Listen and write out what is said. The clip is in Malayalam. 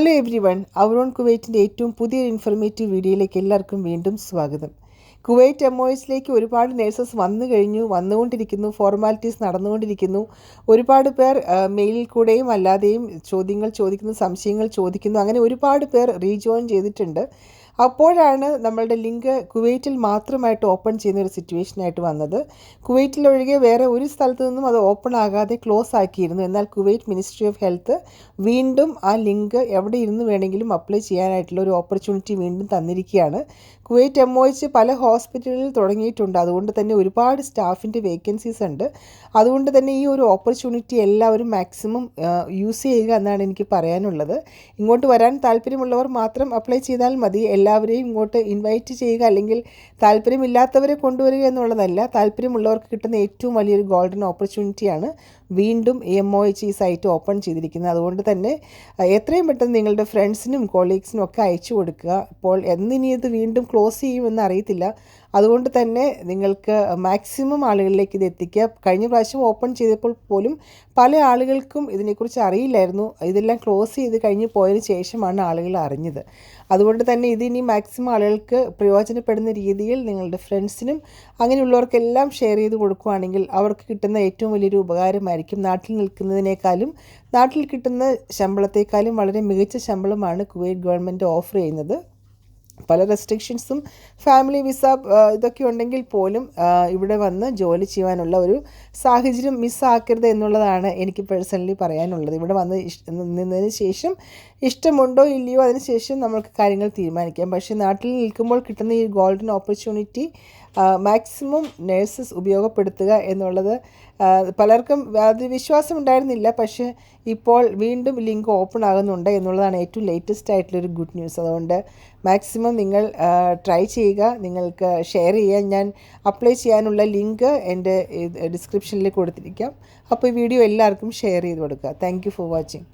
ഹലോ എവ്രി വൺ അവറോൺ കുവൈറ്റിന്റെ ഏറ്റവും പുതിയൊരു ഇൻഫർമേറ്റീവ് വീഡിയോയിലേക്ക് എല്ലാവർക്കും വീണ്ടും സ്വാഗതം. കുവൈറ്റ് എം ഒയിസിലേക്ക് ഒരുപാട് നേഴ്സസ് വന്നു കഴിഞ്ഞു വന്നുകൊണ്ടിരിക്കുന്നു ഫോർമാലിറ്റീസ് നടന്നുകൊണ്ടിരിക്കുന്നു. ഒരുപാട് പേർ മെയിലിൽ കൂടെയും അല്ലാതെയും ചോദ്യങ്ങൾ ചോദിക്കുന്നു സംശയങ്ങൾ ചോദിക്കുന്നു അങ്ങനെ ഒരുപാട് പേർ റീജോയിൻ ചെയ്തിട്ടുണ്ട്. അപ്പോഴാണ് നമ്മളുടെ ലിങ്ക് കുവൈറ്റിൽ മാത്രമായിട്ട് ഓപ്പൺ ചെയ്യുന്ന ഒരു സിറ്റുവേഷനായിട്ട് വന്നത്. കുവൈറ്റിൽ ഒഴികെ വേറെ ഒരു സ്ഥലത്തു നിന്നും അത് ഓപ്പൺ ആകാതെ ക്ലോസ് ആക്കിയിരുന്നു. എന്നാൽ കുവൈറ്റ് മിനിസ്ട്രി ഓഫ് ഹെൽത്ത് വീണ്ടും ആ ലിങ്ക് എവിടെ ഇരുന്ന് വേണമെങ്കിലും അപ്ലൈ ചെയ്യാനായിട്ടുള്ള ഒരു ഓപ്പർച്യൂണിറ്റി വീണ്ടും തന്നിരിക്കുകയാണ്. കുവൈറ്റ് എം ഒ എച്ച് പല ഹോസ്പിറ്റലിൽ തുടങ്ങിയിട്ടുണ്ട്. അതുകൊണ്ട് തന്നെ ഒരുപാട് സ്റ്റാഫിന്റെ വേക്കൻസീസ് ഉണ്ട്. അതുകൊണ്ട് തന്നെ ഈ ഒരു ഓപ്പർച്യൂണിറ്റി എല്ലാവരും മാക്സിമം യൂസ് ചെയ്യുക എന്നാണ് എനിക്ക് പറയാനുള്ളത്. ഇങ്ങോട്ട് വരാൻ താല്പര്യമുള്ളവർ മാത്രം അപ്ലൈ ചെയ്താൽ മതി. എല്ലാവരെയും ഇങ്ങോട്ട് ഇൻവൈറ്റ് ചെയ്യുക അല്ലെങ്കിൽ താല്പര്യമില്ലാത്തവരെ കൊണ്ടുവരിക എന്നുള്ളതല്ല. താല്പര്യമുള്ളവർക്ക് കിട്ടുന്ന ഏറ്റവും വലിയൊരു ഗോൾഡൻ ഓപ്പർച്യൂണിറ്റിയാണ് വീണ്ടും എം ഒ എച്ച് ഈ സൈറ്റ് ഓപ്പൺ ചെയ്തിരിക്കുന്നത്. അതുകൊണ്ട് തന്നെ എത്രയും പെട്ടെന്ന് നിങ്ങളുടെ ഫ്രണ്ട്സിനും കൊളീഗ്സിനും ഒക്കെ അയച്ചു കൊടുക്കുക. ഇപ്പോൾ എന്നിനി ഇത് വീണ്ടും ക്ലോസ് ചെയ്യുമെന്ന് അറിയത്തില്ല. അതുകൊണ്ട് തന്നെ നിങ്ങൾക്ക് മാക്സിമം ആളുകളിലേക്ക് ഇത് എത്തിക്കുക. കഴിഞ്ഞ പ്രാവശ്യം ഓപ്പൺ ചെയ്തപ്പോൾ പോലും പല ആളുകൾക്കും ഇതിനെക്കുറിച്ച് അറിയില്ലായിരുന്നു. ഇതെല്ലാം ക്ലോസ് ചെയ്ത് കഴിഞ്ഞ് പോയതിന് ശേഷമാണ് ആളുകൾ അറിഞ്ഞത്. അതുകൊണ്ട് തന്നെ ഇത് ഇനി മാക്സിമം ആളുകൾക്ക് പ്രയോജനപ്പെടുന്ന രീതിയിൽ നിങ്ങളുടെ ഫ്രണ്ട്സിനും അങ്ങനെയുള്ളവർക്കെല്ലാം ഷെയർ ചെയ്ത് കൊടുക്കുകയാണെങ്കിൽ അവർക്ക് കിട്ടുന്ന ഏറ്റവും വലിയൊരു ഉപകാരമായിരിക്കും. നാട്ടിൽ നിൽക്കുന്നതിനേക്കാളും നാട്ടിൽ കിട്ടുന്ന ശമ്പളത്തെക്കാളും വളരെ മികച്ച ശമ്പളമാണ് കുവൈറ്റ് ഗവൺമെന്റ് ഓഫർ ചെയ്യുന്നത്. പല റെസ്ട്രിക്ഷൻസും ഫാമിലി വിസ ഇതൊക്കെ ഉണ്ടെങ്കിൽ പോലും ഇവിടെ വന്ന് ജോലി ചെയ്യാനുള്ള ഒരു സാഹചര്യം മിസ്സാക്കരുത് എന്നുള്ളതാണ് എനിക്ക് പേഴ്സണലി പറയാനുള്ളത്. ഇവിടെ വന്ന് നിന്നതിന് ശേഷം ഇഷ്ടമുണ്ടോ ഇല്ലയോ അതിനുശേഷം നമുക്ക് കാര്യങ്ങൾ തീരുമാനിക്കാം. പക്ഷേ നാട്ടിൽ നിൽക്കുമ്പോൾ കിട്ടുന്ന ഈ ഗോൾഡൻ ഓപ്പർച്യൂണിറ്റി മാക്സിമം നേഴ്സസ് ഉപയോഗപ്പെടുത്തുക എന്നുള്ളത് പലർക്കും അത് വിശ്വാസം ഉണ്ടായിരുന്നില്ല പക്ഷേ ഇപ്പോൾ വീണ്ടും ലിങ്ക് ഓപ്പൺ ആകുന്നുണ്ട് എന്നുള്ളതാണ് ഏറ്റവും ലേറ്റസ്റ്റ് ആയിട്ടുള്ളൊരു ഗുഡ് ന്യൂസ് അതുകൊണ്ട് മാക്സിമം നിങ്ങൾ ട്രൈ ചെയ്യുക. നിങ്ങൾക്ക് ഷെയർ ചെയ്യാൻ ഞാൻ അപ്ലൈ ചെയ്യാനുള്ള ലിങ്ക് എന്റെ ഡിസ്ക്രിപ്ഷനിൽ കൊടുത്തിരിക്കാം. അപ്പോൾ ഈ വീഡിയോ എല്ലാവർക്കും ഷെയർ ചെയ്ത് കൊടുക്കുക. Thank for watching